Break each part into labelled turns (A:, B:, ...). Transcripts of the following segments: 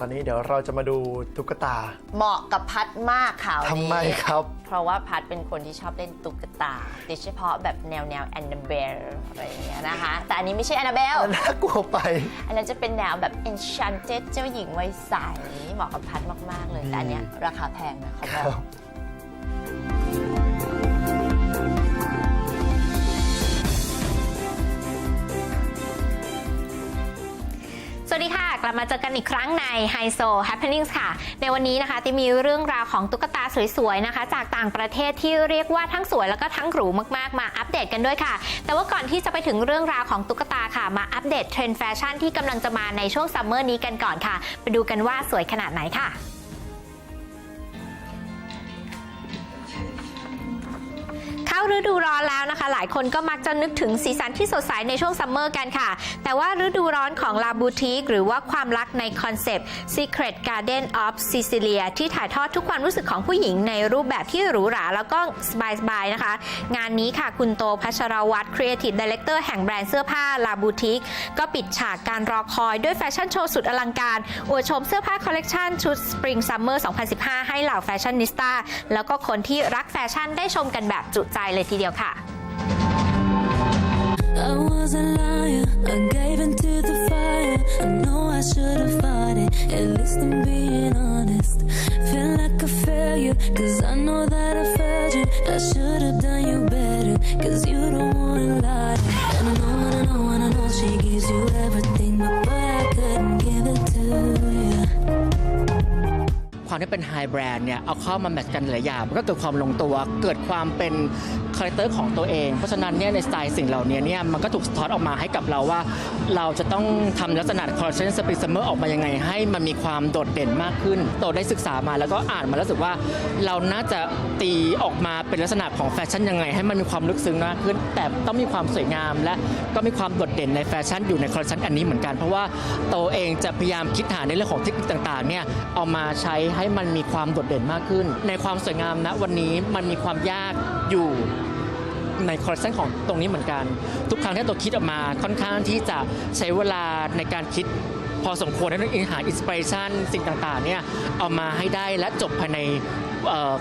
A: ตอนนี้เดี๋ยวเราจะมาดูตุ๊กตา
B: เหมาะกับพัดมากค่ะวัน
A: ทำ
B: นี้
A: ไมครับ
B: เพราะว่าพัดเป็นคนที่ชอบเล่นตุ๊กตาโดยเฉพาะแบบแนวแนวแอนนาเบลอะไรอย่างเงี้ยนะคะ แต่อันนี้ไม่ใช่แอนนาเบล
A: น่ากลัวไป
B: อันนั้นจะเป็นแนวแบบ enchanted เจ้าหญิงวัยใสเหมาะกับพัดมาก ๆ เลย แต่อันเนี้ยราคาแพงนะเขาบอก
C: ลับมาเจอกันอีกครั้งใน h i โซ Happenings ค่ะ ในวันนี้นะคะจะมีเรื่องราวของตุ๊กตาสวยๆนะคะ จากต่างประเทศที่เรียกว่าทั้งสวยแล้วก็ทั้งหรูมากๆ มาอัปเดตกันด้วยค่ะ แต่ว่าก่อนที่จะไปถึงเรื่องราวของตุ๊กตาค่ะ มาอัปเดตเทรนด์แฟชั่นที่กำลังจะมาในช่วงซัมเมอร์นี้กันก่อนค่ะ ไปดูกันว่าสวยขนาดไหนค่ะ ฤดูร้อนแล้วนะคะ หลายคนก็มักจะนึกถึงสีสันที่สดใสในช่วงซัมเมอร์กันค่ะ แต่ว่าฤดูร้อนของลาบูติกหรือว่าความรักในคอนเซปต์ Secret Garden of Sicilia ที่ถ่ายทอดทุกความรู้สึกของผู้หญิงในรูปแบบที่หรูหราแล้วก็สบายๆนะคะ งานนี้ค่ะคุณโตพัชรวัตร Creative Director แห่งแบรนด์เสื้อผ้าลาบูติกก็ปิดฉากการรอคอยด้วยแฟชั่นโชว์สุดอลังการอวดชมเสื้อผ้าคอลเลกชันชุด Spring Summer 2015 ให้เหล่าแฟชั่นนิสต้าแล้วก็คนที่รักแฟชั่นได้ชมกันแบบจุใจเลยทีเดียวค่ะ
D: I was a liar, I gave into the fire. I know I should have fought it, at least I'm being honest. Feel like a failure, cause I know that I failed you. I should have done you better, cause you don't
E: ความที่เป็นไฮแบรนด์เนี่ยเอาเข้ามาแมทช์กันหลายอย่างมันก็เกิดความลงตัว เกิดความเป็นคาแรคเตอร์ของตัวเอง เพราะฉะนั้นเนี่ยในสไตล์สิ่งเหล่านี้เนี่ยมันก็ถูกสะท้อนออกมาให้กับเราว่า เราจะต้องทำลักษณะคอลเลคชันสปริงซัมเมอร์ออกมายังไง ให้มันมีความโดดเด่นมากขึ้นโตได้ศึกษามาแล้วก็อ่านมาแล้วรู้สึกว่า เราน่าจะตีออกมา เป็นลักษณะของแฟชั่นยังไง ให้มันมีความลึกซึ้งมากขึ้น แต่ต้องมีความสวยงาม และก็มีความโดดเด่นในแฟชั่นอยู่ในคอลเลคชันอันนี้เหมือนกัน เพราะว่าโตเองจะพยายามคิดหาในเรื่องของเทคนิคต่างๆเนี่ยเอามาใช้ให้มันมีความโดดเด่นมากขึ้น ในความสวยงามณวันนี้มันมีความยากอยู่ในคอลเลคชันของตรงนี้เหมือนกัน ทุกครั้งที่ตัวคิดออกมาค่อนข้างที่จะใช้เวลาในการคิดพอสมควรในเรื่องหาอินสปิเรชันสิ่งต่างๆเนี่ยเอามาให้ได้และจบภายใน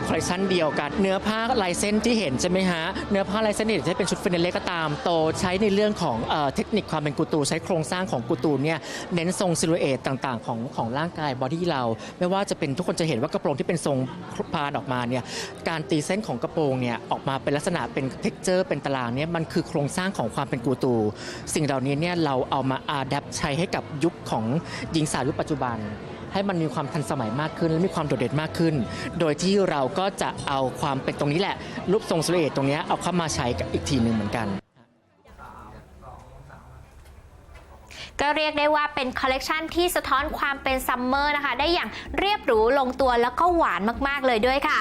E: คอลเลคชันเดียวกัน เนื้อผ้าลายเส้นที่เห็นใช่ไหมฮะ เนื้อผ้าลายเส้นเนี่ยจะเป็นชุดฟินาเล่ก็ตาม โตใช้ในเรื่องของเอเทคนิคความเป็นกูตู ใช้โครงสร้างของกูตูเนี่ยเน้นทรงซิลูเอตต่างๆ ของของร่างกายบอดี้เรา ไม่ว่าจะเป็นทุกคนจะเห็นว่ากระโปรงที่เป็นทรงพานออกมาเนี่ยการตีเส้นของกระโปรงเนี่ยออกมาเป็นลักษณะเป็นเท็กเจอร์เป็นตารางเนี่ยมันคือโครงสร้างของความเป็นกูตู สิ่งเหล่านี้เนี่ยเราเอามาอาดับใช้ให้กับยุคของหญิงสาวยุคปัจจุบัน ให้มันมีความทันสมัยมากขึ้น และมีความโดดเด่นมากขึ้น โดยที่เราก็จะเอาความเป็นตรงนี้แหละ รูปทรงสเลตตรงนี้เอาเข้ามาใช้กับอีกทีหนึ่งเหมือนกัน
C: ก็เรียกได้ว่าเป็นคอลเลกชันที่สะท้อนความเป็นซัมเมอร์นะคะ ได้อย่างเรียบหรูลงตัวแล้วก็หวานมาก ๆ เลยด้วยค่ะ